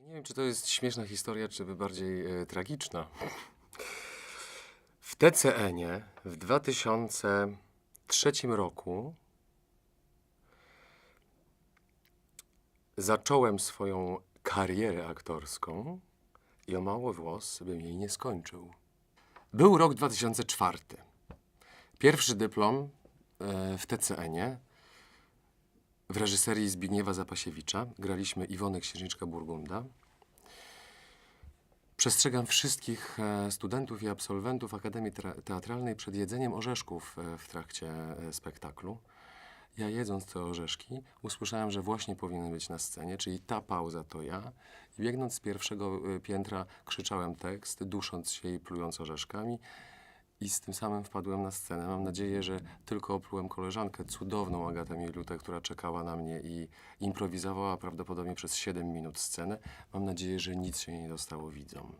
Nie wiem, czy to jest śmieszna historia, czy by bardziej e, tragiczna. W TCN-ie w 2003 roku zacząłem swoją karierę aktorską i o mało włos bym jej nie skończył. Był rok 2004. Pierwszy dyplom e, w TCN-ie w reżyserii Zbigniewa Zapasiewicza. Graliśmy Iwonę Księżniczka Burgunda. Przestrzegam wszystkich e, studentów i absolwentów Akademii Tra- Teatralnej przed jedzeniem orzeszków e, w trakcie e, spektaklu. Ja jedząc te orzeszki usłyszałem, że właśnie powinien być na scenie, czyli ta pauza to ja. Biegnąc z pierwszego piętra krzyczałem tekst, dusząc się i plując orzeszkami. I z tym samym wpadłem na scenę. Mam nadzieję, że tylko oplułem koleżankę, cudowną Agatę Mielutę, która czekała na mnie i improwizowała prawdopodobnie przez 7 minut scenę. Mam nadzieję, że nic się nie dostało widzom.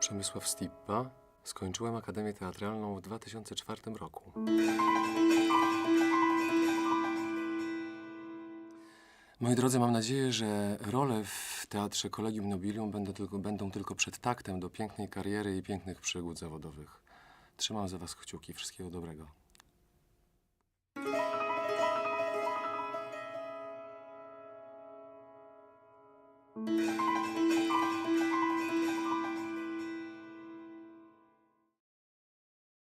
Przemysław Stippa. Skończyłem Akademię Teatralną w 2004 roku. Moi drodzy, mam nadzieję, że role w Teatrze Kolegium Nobilium będą tylko, będą tylko przedtaktem do pięknej kariery i pięknych przygód zawodowych. Trzymam za Was kciuki. Wszystkiego dobrego.